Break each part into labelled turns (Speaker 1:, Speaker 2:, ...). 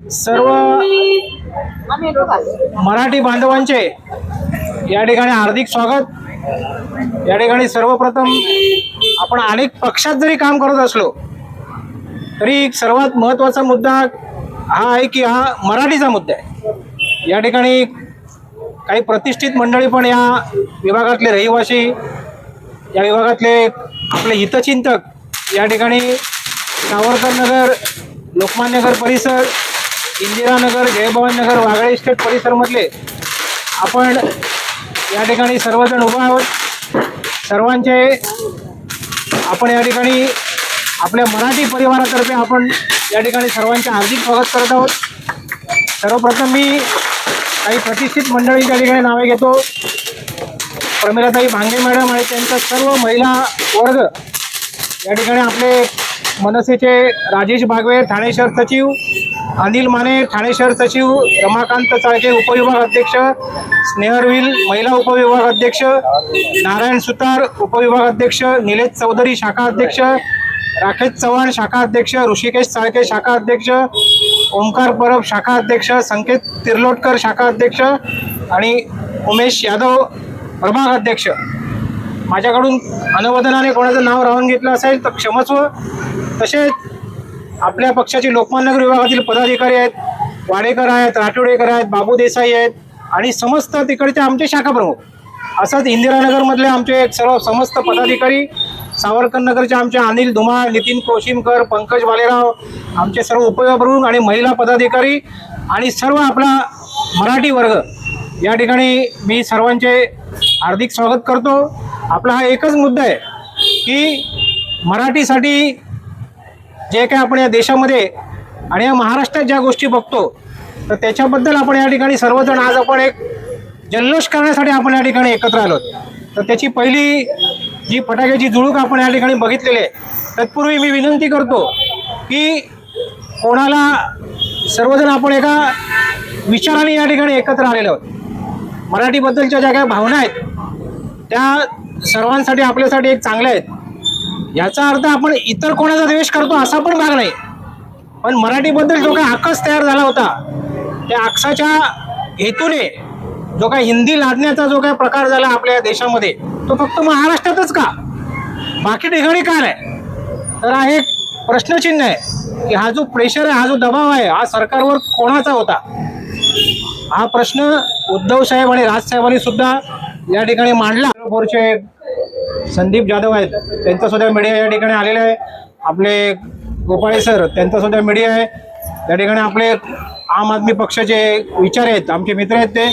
Speaker 1: सर्व मराठी बांधवांचे या ठिकाणी हार्दिक स्वागत. या ठिकाणी सर्वप्रथम आपण अनेक पक्षात जरी काम करत असलो तरी सर्वात महत्त्वाचा मुद्दा हा आहे की हा मराठीचा मुद्दा आहे. या ठिकाणी काही प्रतिष्ठित मंडळी पण या विभागातले रहिवासी या विभागातले आपले हितचिंतक या ठिकाणी सावरकर नगर लोकमान्यनगर परिसर इंदिरानगर जयभवान नगर वागळे इस्टेट परिसरमधले आपण या ठिकाणी सर्वजण उभा आहोत. सर्वांचे आपण या ठिकाणी आपल्या मराठी परिवारातर्फे आपण या ठिकाणी सर्वांचे हार्दिक स्वागत करत आहोत. सर्वप्रथम मी काही प्रतिष्ठित मंडळींच्या ठिकाणी नावे घेतो. प्रमिलाताई भांगे मॅडम आणि त्यांचा सर्व महिला वर्ग या ठिकाणी आपले मनसेचे राजेश बागवे ठाणे शहर सचिव अनिल माने ठाणे शहर सचिव रमाकांत चाळके उपविभाग अध्यक्ष स्नेहरविल महिला उपविभाग अध्यक्ष नारायण सुतार उपविभाग अध्यक्ष निलेश चौधरी शाखा अध्यक्ष राकेश चव्हाण शाखा अध्यक्ष ऋषिकेश चाळके शाखा अध्यक्ष ओंकार परब शाखा अध्यक्ष संकेत तिर्लोटकर शाखा अध्यक्ष आणि उमेश यादव प्रभाग अध्यक्ष. माझ्याकडून अनुवदनाने कोणाचं नाव राहून घेतलं असेल तर क्षमस्व. तसेच आपल्या पक्षाचे लोकमान्यनगर विभागातील पदाधिकारी आहेत वाडेकर आहेत राठोडेकर आहेत बाबू देसाई आहेत आणि समस्त तिकडचे आमचे शाखा प्रमुख. असंच इंदिरानगरमधले आमचे एक सर्व समस्त पदाधिकारी सावरकरनगरचे आमचे अनिल धुमाळ नितीन कोशिमकर पंकज वालेराव आमचे सर्व उपयोगप्रमुख आणि महिला पदाधिकारी आणि सर्व आपला मराठी वर्ग. या ठिकाणी मी सर्वांचे हार्दिक स्वागत करतो. आपला हा एकच मुद्दा आहे की मराठीसाठी जे काय आपण या देशामध्ये आणि या महाराष्ट्रात ज्या गोष्टी बघतो तर त्याच्याबद्दल आपण या ठिकाणी सर्वजण आज आपण एक जल्लोष करण्यासाठी आपण या ठिकाणी एकत्र आलो तर त्याची पहिली जी फटाक्याची जुळूक आपण या ठिकाणी बघितलेली आहे तत्पूर्वी मी विनंती करतो की कोणाला सर्वजण आपण एका विचाराने या ठिकाणी एकत्र आलेलो आहोत. मराठीबद्दलच्या ज्या काही भावना आहेत त्या सर्वांसाठी आपल्यासाठी एक चांगल्या आहेत. याचा अर्थ आपण इतर कोणाचा द्वेष करतो असा पण भाग नाही. पण मराठीबद्दल जो काही आकस तयार झाला होता त्या आकसाच्या हेतूने जो काय हिंदी लादण्याचा जो काय प्रकार झाला आपल्या देशामध्ये तो फक्त महाराष्ट्रातच का? बाकी ठिकाणी का नाही? तर हा एक प्रश्नचिन्ह आहे की हा जो प्रेशर आहे हा जो दबाव आहे हा सरकारवर कोणाचा होता? हा प्रश्न उद्धव साहेब आणि राजसाहेबांनी सुद्धा या ठिकाणी मांडला. मोर्चे संदीप जाधव आहेत. त्यांचा सुद्धा मीडिया या ठिकाणी आलेला आहे. आपले गोपाळे सर त्यांचा सुद्धा मीडिया आहे. त्या ठिकाणी आपले आम आदमी पक्षाचे विचार आहेत आमचे मित्र आहेत ते.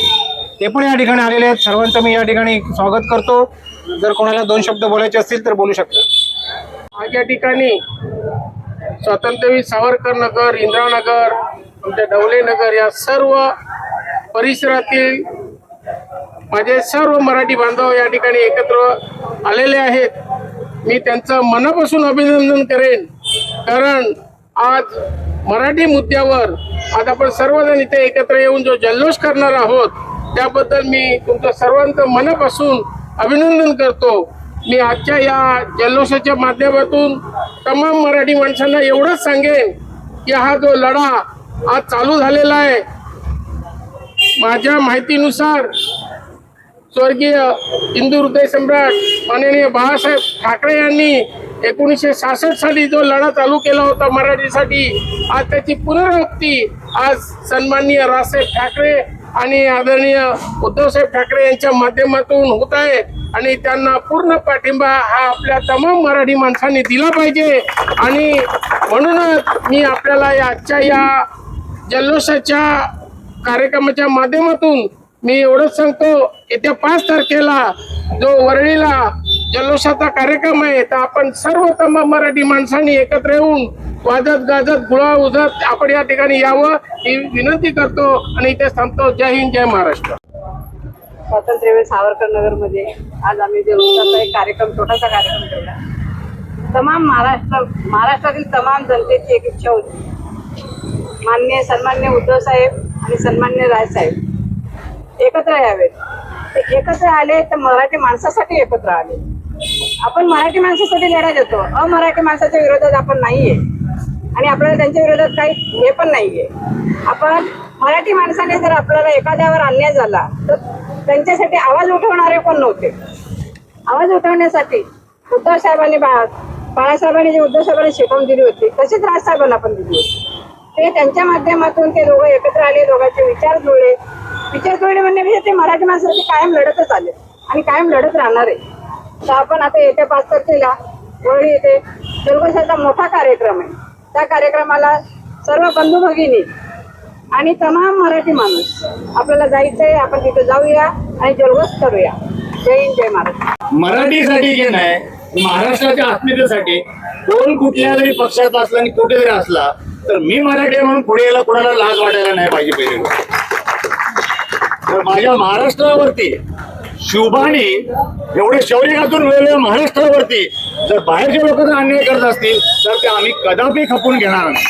Speaker 1: ते पण या ठिकाणी आलेले आहेत. सर्वांचं मी या ठिकाणी स्वागत करतो. जर कोणाला दोन शब्द बोलायचे असतील तर बोलू शकता.
Speaker 2: आज या ठिकाणी स्वातंत्र्यवीर सावरकर नगर इंदिरानगर आमच्या डवले नगर या सर्व परिसरातील माझे सर्व मराठी बांधव या ठिकाणी एकत्र आलेले आहेत. मी त्यांचं मनापासून अभिनंदन करेन. कारण आज मराठी मुद्द्यावर आज आपण सर्वजण इथे एकत्र येऊन जो जल्लोष करणार आहोत त्याबद्दल मी तुमचं सर्वांचं मनापासून अभिनंदन करतो. मी आजच्या या जल्लोषाच्या माध्यमातून तमाम मराठी माणसांना एवढंच सांगेन की हा जो लढा आज चालू झालेला आहे माझ्या माहितीनुसार स्वर्गीय हिंदू हृदय सम्राट माननीय बाळासाहेब ठाकरे यांनी एकोणीसशे सहासष्ट साली जो लढा चालू केला होता मराठीसाठी आज त्याची पुनरावृत्ती आज सन्माननीय राजसाहेब ठाकरे आणि आदरणीय उद्धवसाहेब ठाकरे यांच्या माध्यमातून होत आहे आणि त्यांना पूर्ण पाठिंबा हा आपल्या तमाम मराठी माणसांनी दिला पाहिजे. आणि म्हणूनच मी आपल्याला या आजच्या या जल्लोषाच्या कार्यक्रमाच्या माध्यमातून मी एवढंच सांगतो येत्या पाच तारखेला जो वरळीला जल्लोषाचा कार्यक्रम आहे तर आपण सर्व तमाम मराठी माणसांनी एकत्र येऊन वाजत गाजत गुळा उजत आपण या ठिकाणी यावं ही विनंती करतो आणि इथे थांबतो. जय हिंद जय महाराष्ट्र.
Speaker 3: स्वातंत्र्यवीर सावरकर नगरमध्ये आज आम्ही देवस्थानचा एक कार्यक्रम छोटासा कार्यक्रम ठेवला तमाम महाराष्ट्र महाराष्ट्रातील तमाम जनतेची एक इच्छा होती. माननीय सन्मान्य उद्धव साहेब आणि सन्मान्य राजसाहेब एकत्र यावेत. ते एकत्र आले तर मराठी माणसासाठी एकत्र आले. आपण मराठी माणसासाठी लढा देतो. अमराठी माणसाच्या विरोधात आपण नाहीये. आणि आपल्याला त्यांच्या विरोधात काही हे पण नाहीये. आपण मराठी माणसाने जर आपल्याला एखाद्यावर अन्याय झाला तर त्यांच्यासाठी आवाज उठवणारे कोण नव्हते? आवाज उठवण्यासाठी उद्धव साहेबांनी बा बाळासाहेबांनी जे उद्धव साहेबांनी शिकवून दिली होती तशीच राजसाहेबांना पण दिली होती. ते त्यांच्या माध्यमातून ते दोघं एकत्र आले दोघांचे विचार जुळले. विचार जुळले म्हणण्यापेक्षा ते मराठी माणसासाठी कायम लढतच आले. आणि कायम लढत राहणार. आहे तर आपण आता येत्या पाच तारखेला वळी येथे जल्लोषाचा मोठा कार्यक्रम आहे. त्या कार्यक्रमाला सर्व बंधू भगिनी आणि तमाम मराठी माणूस आपल्याला जायचंय आपण तिथे जाऊया आणि जल्लोष करूया. जय हिंद जय महाराष्ट्र.
Speaker 4: मराठीसाठी जे नाही महाराष्ट्राच्या अस्मितेसाठी कोण कुठल्या जरी पक्षात असला आणि कुठे जरी असला तर मी मराठी म्हणून पुढे यायला कुणाला लाज वाटायला नाही पाहिजे पहिले. तर माझ्या महाराष्ट्रावरती शुभाने एवढे शौर्य घातून वेगवेगळ्या महाराष्ट्रावरती. जर बाहेरचे लोक जर अन्याय करत असतील तर ते आम्ही कदापि खपून घेणार नाही.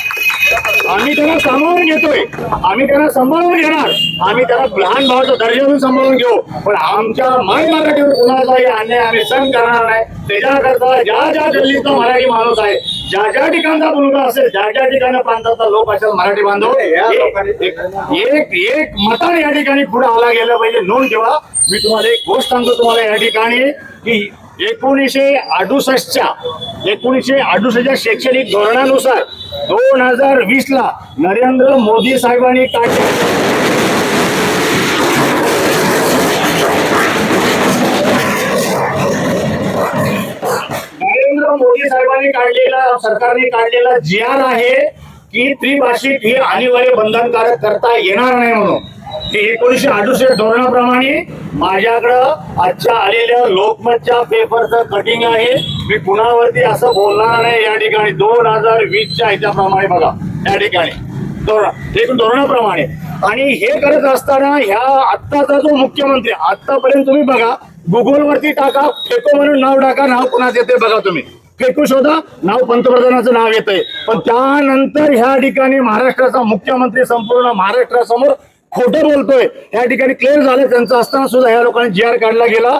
Speaker 4: आम्ही त्यांना सांभाळून घेतोय. आम्ही त्यांना सांभाळून घेणार. आम्ही त्यांना लहान भावाचा दर्जा देऊन सांभाळून घेऊ. पण आमच्या माय मराठीवर कुणाचाही अन्याय आम्ही सहन करणार नाही. त्याच्याकरता ज्या ज्या गल्लीचा मराठी माणूस आहे ज्या ज्या ठिकाणचा मुलगा असेल ज्या ज्या ठिकाणी प्रांताचा लोक असेल मराठी बांधव एक एक- एक मताने या ठिकाणी पुढे आला गेलं पाहिजे. नोंद ठेवा. मी तुम्हाला एक गोष्ट सांगतो तुम्हाला या ठिकाणी की एकोणीसशे अडुसष्टच्या एकोणीसशे अडुसष्टच्या शैक्षणिक धोरणानुसार दोन हजार वीस ला नरेंद्र मोदी साहेबांनी काढले मोदी काढलेला सरकारने काढलेला जी आर आहे की त्रिभाषिक ही अनिवार्य बंधनकारक करता येणार नाही म्हणून. की एकोणीसशे अडुसष्ट धोरणाप्रमाणे माझ्याकडं आजच्या आलेल्या लोकमतच्या पेपरचं कटिंग आहे. मी कुणावरती असं बोलणार नाही या ठिकाणी. दोन हजार वीसच्या ह्याच्याप्रमाणे बघा. या ठिकाणी. धोरण. धोरणाप्रमाणे. आणि हे करत असताना ह्या आत्ताचा जो मुख्यमंत्री आतापर्यंत तुम्ही बघा गुगल वरती टाका फेको म्हणून नाव टाका नाव कुणाचं येते बघा तुम्ही. फेकू शोधा. नाव पंतप्रधानाचं नाव येतंय. पण त्यानंतर ह्या ठिकाणी महाराष्ट्राचा मुख्यमंत्री संपूर्ण महाराष्ट्रासमोर खोटं बोलतोय. या ठिकाणी क्लिअर झालं त्यांचं असताना सुद्धा ह्या लोकांनी जी आर काढला गेला.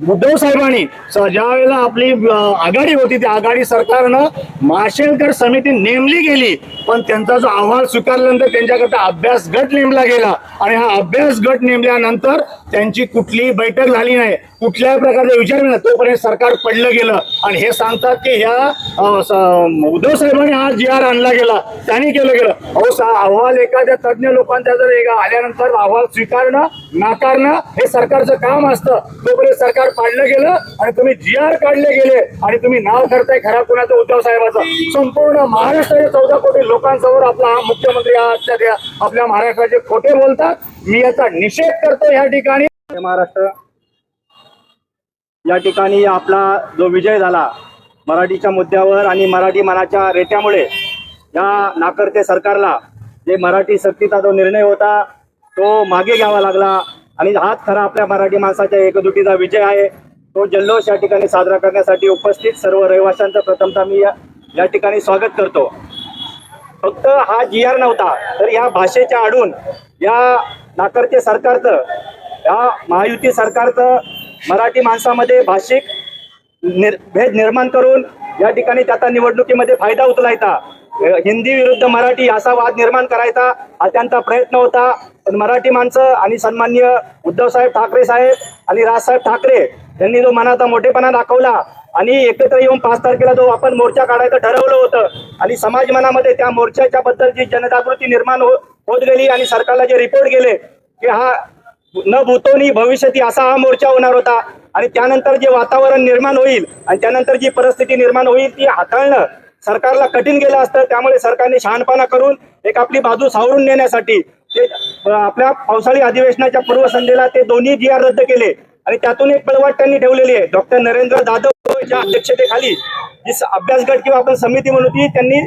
Speaker 4: उद्धव साहेबांनी स- ज्या वेळेला आपली आघाडी होती त्या आघाडी सरकारनं माशेलकर समिती नेमली गेली पण त्यांचा जो अहवाल स्वीकारल्यानंतर त्यांच्याकरता अभ्यास गट नेमला गेला. आणि हा अभ्यास गट नेमल्यानंतर त्यांची कुठलीही बैठक झाली नाही. कुठल्याही प्रकारचा विचार नाही. तोपर्यंत सरकार पडलं गेलं. आणि हे सांगतात की ह्या उद्धव साहेबांनी हा जी आर आणला गेला. त्यांनी केलं गेलं. अहो सा- अहवाल एखाद्या तज्ज्ञ लोकांचा जर आल्यानंतर अहवाल स्वीकारणं नाकारणं हे सरकारचं काम असतं. तोपर्यंत सरकार पाडलं गेलं आणि तुम्ही जी आर काढले गेले आणि तुम्ही नाव करताय खरा कुणाचं? उद्धव साहेबाचं. संपूर्ण महाराष्ट्राच्या चौदा कोटी लोकांसमोर आपला हा मुख्यमंत्री आजच्या आपल्या महाराष्ट्राचे खोटे बोलतात. मी याचा निषेध करतो या ठिकाणी.
Speaker 5: महाराष्ट्र या ठिकाणी आपला जो विजय झाला मराठीच्या मुद्द्यावर आणि मराठी मनाच्या रेट्यामुळे या नाकर्ते सरकारला जे मराठी सक्तीचा जो निर्णय होता तो मागे घ्यावा लागला. आणि हाच खरा आपल्या मराठी माणसाच्या एकजुटीचा विजय आहे. तो जल्लोष या ठिकाणी साजरा करण्यासाठी उपस्थित सर्व रहिवाशांचं प्रथमतः मी या ठिकाणी स्वागत करतो. फक्त हा जी आर नव्हता तर या भाषेच्या आडून या नाकर्ते सरकारचं या महायुती सरकारचं मराठी माणसामध्ये भाषिक निर भेद निर्माण करून या ठिकाणी त्याचा निवडणुकीमध्ये फायदा उचलायचा. हिंदी विरुद्ध मराठी असा वाद निर्माण करायचा हा त्यांचा प्रयत्न होता. पण मराठी माणसं आणि सन्मान्य उद्धव साहेब ठाकरे साहेब आणि राजसाहेब ठाकरे यांनी जो मनाचा मोठेपणा दाखवला आणि एकत्र येऊन पाच तारखेला जो आपण मोर्चा काढायचं ठरवलं होतं आणि समाज मनामध्ये त्या मोर्चाच्या बद्दलची जनजागृती निर्माण हो-, होत गेली आणि सरकारला जे रिपोर्ट गेले की हा न भूतोनी भविष्यती असा हा मोर्चा होणार होता. आणि त्यानंतर जे वातावरण निर्माण होईल आणि त्यानंतर जी परिस्थिती निर्माण होईल ती हाताळणं सरकारला कठीण गेलं असतं त्यामुळे सरकारने शहाणपणा करून एक आपली बाजू सावरून नेण्यासाठी ते आपल्या पावसाळी अधिवेशनाच्या पूर्वसंध्येला ते दोन्ही जी आर रद्द केले. आणि त्यातून एक पळवाट त्यांनी ठेवलेली आहे. डॉक्टर नरेंद्र जाधव यांच्या अध्यक्षतेखाली जी अभ्यास गट किंवा आपण समिती म्हणून ती त्यांनी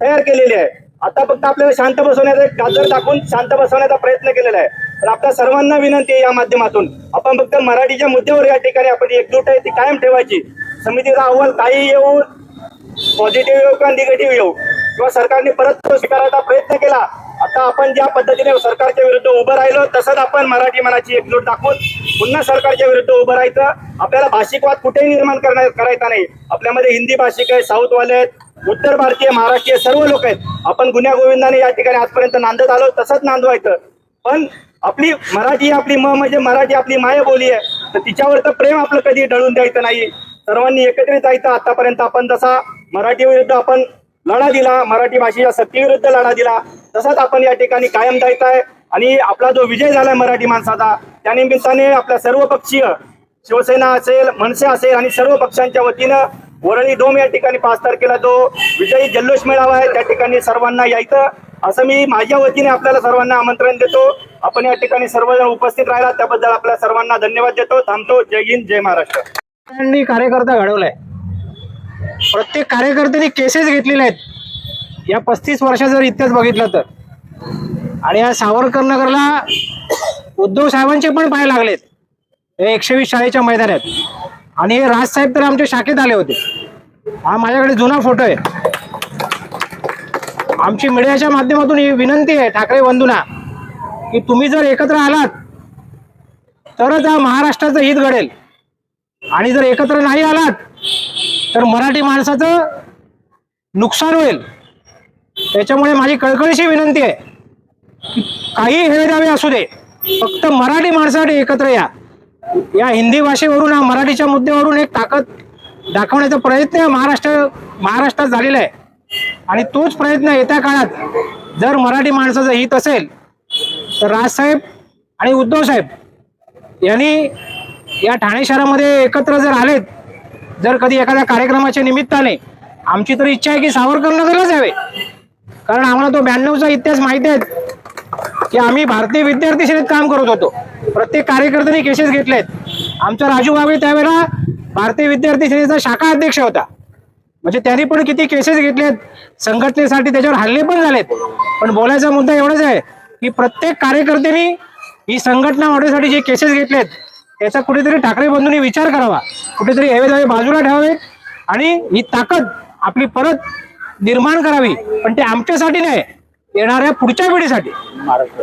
Speaker 5: तयार केलेली आहे. आता फक्त आपल्याला शांत बसवण्याचा एक गाजर दाखवून शांत बसवण्याचा प्रयत्न केलेला आहे. पण आपल्या सर्वांना विनंती आहे या माध्यमातून. आपण फक्त मराठीच्या मुद्द्यावर या ठिकाणी आपण एकजूट आहे ती कायम ठेवायची. समितीचा अहवाल काही येऊन पॉझिटिव्ह येऊ किंवा निगेटिव्ह येऊ किंवा सरकारने परत तो स्वीकारायचा प्रयत्न केला आता आपण ज्या पद्धतीने सरकारच्या विरुद्ध उभं राहिलो तसंच आपण मराठी मनाची एकजूट दाखवून पुन्हा सरकारच्या विरुद्ध उभं राहायचं. आपल्याला भाषिकवाद कुठेही निर्माण करणार करायचा नाही. आपल्यामध्ये हिंदी भाषिक आहे साऊथवाले आहेत उत्तर भारतीय महाराष्ट्रीय सर्व लोक आहेत. आपण गुन्ह्या गोविंदाने या ठिकाणी आजपर्यंत नांदत आलो तसंच नांदवायचं. पण आपली मराठी आपली म म्हणजे मराठी आपली मायबोली आहे. तर तिच्यावर तर प्रेम आपलं कधी ढळून द्यायचं नाही. सर्वांनी एकत्रित जायचं आतापर्यंत आपण जसा मराठी विरुद्ध आपण लढा दिला मराठी भाषेच्या सक्तीविरुद्ध लढा दिला. तसाच आपण या ठिकाणी कायम जायचं आहे आणि आपला जो विजय झालाय मराठी माणसाचा त्या निमित्ताने आपल्या सर्व पक्षीय शिवसेना असेल मनसे असेल आणि सर्व पक्षांच्या वतीनं वरळी डोम या ठिकाणी पाच तारखेला जो विजयी जल्लोष मेळावा आहे त्या ठिकाणी सर्वांना यायचं असं मी माझ्या वतीने आपल्याला सर्वांना आमंत्रण देतो. आपण या ठिकाणी सर्वजण उपस्थित राहिला त्याबद्दल आपल्या सर्वांना धन्यवाद देतो. थांबतो. जय हिंद जय महाराष्ट्र.
Speaker 1: कार्यकर्ता घडवलाय. प्रत्येक कार्यकर्त्यांनी केसेस घेतलेले आहेत. या पस्तीस वर्षाचा जर इतकंच बघितलं तर. आणि या सावरकर नगरला उद्धव साहेबांचे पण पाय लागलेत. हे एकशे वीस शाळेच्या मैदानात. आणि हे राजसाहेब तर आमच्या शाखेत आले होते. हा माझ्याकडे जुना फोटो आहे. आमची मीडियाच्या माध्यमातून ही विनंती आहे ठाकरे बंधूंना की तुम्ही जर एकत्र आलात तरच हा महाराष्ट्राचं हित घडेल. आणि जर एकत्र नाही आलात तर मराठी माणसाचं नुकसान होईल. त्याच्यामुळे माझी कळकळीची विनंती आहे की काही हेळदावे असू दे फक्त मराठी माणसासाठी एकत्र या. या हिंदी भाषेवरून हा मराठीच्या मुद्द्यावरून एक ताकद दाखवण्याचा प्रयत्न महाराष्ट्र महाराष्ट्रात झालेला आहे. आणि तोच प्रयत्न येत्या काळात जर मराठी माणसाचं हित असेल तर राजसाहेब आणि उद्धव साहेब यांनी या ठाणे शहरामध्ये एकत्र जर आलेत जर कधी एखाद्या कार्यक्रमाच्या निमित्ताने आमची तर इच्छा आहे की सावरकर नगरलाच यावे. कारण आम्हाला तो ब्याण्णवचा इतिहास माहिती आहे की आम्ही भारतीय विद्यार्थी सेनेत काम करत होतो. प्रत्येक कार्यकर्त्यांनी केसेस घेतलेत. आमचा राजू बाबळे त्यावेळेला भारतीय विद्यार्थी सेनेचा शाखा अध्यक्ष होता. म्हणजे त्यांनी पण किती केसेस घेतलेत. संघटनेसाठी त्याच्यावर हल्ले पण झालेत. पण बोलायचा मुद्दा एवढाच आहे की प्रत्येक कार्यकर्त्यांनी ही संघटना वाढवण्यासाठी जे केसेस घेतलेत त्याचा कुठेतरी ठाकरे बंधूंनी विचार करावा. कुठेतरी हेवेदावे बाजूला ठेवावे आणि ही ताकद आपली परत निर्माण करावी. पण ते आमच्यासाठी नाही येणाऱ्या पुढच्या पिढीसाठी.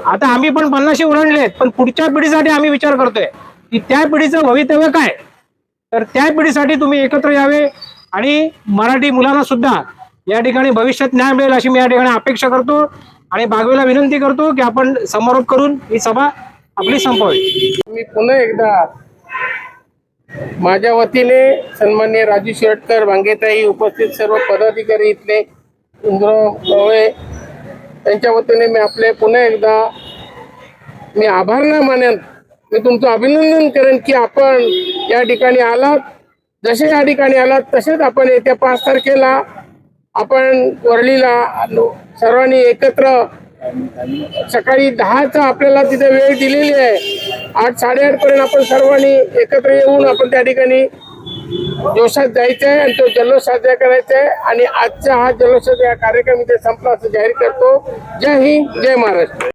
Speaker 1: आता आम्ही पण पन्नाशी ओलांडलेत पण पुढच्या पिढीसाठी आम्ही विचार करतोय की त्या पिढीचं भवितव्य काय? तर त्या पिढीसाठी तुम्ही एकत्र यावे आणि मराठी मुलांना सुद्धा या ठिकाणी भविष्यात न्याय मिळेल अशी मी या ठिकाणी अपेक्षा करतो आणि बागवेला विनंती करतो की आपण समारोप करून ही सभा आपली संपवावी.
Speaker 2: मी पुन्हा एकदा माझ्या वतीने सन्मान्य राजू शेटकर वांगेताई उपस्थित सर्व पदाधिकारी इथले इंद्र गवळे त्यांच्या वतीने मी आपले पुन्हा एकदा मी आभार न मानेन मी तुमचं अभिनंदन करेन की आपण या ठिकाणी आलात. जसे या ठिकाणी आलात तसेच आपण येत्या पाच तारखेला आपण वरळीला सर्वांनी एकत्र सकाळी दहाचा आपल्याला तिथे वेळ दिलेली आहे. आठ साडेआठ पर्यंत आपण सर्वांनी एकत्र येऊन आपण त्या ठिकाणी जोशात जायचं आहे आणि तो जल्लोष साजरा करायचा आहे. आणि आजचा हा जल्लोषाचा कार्यक्रम इथे संपला असं जाहीर करतो. जय हिंद जय महाराष्ट्र.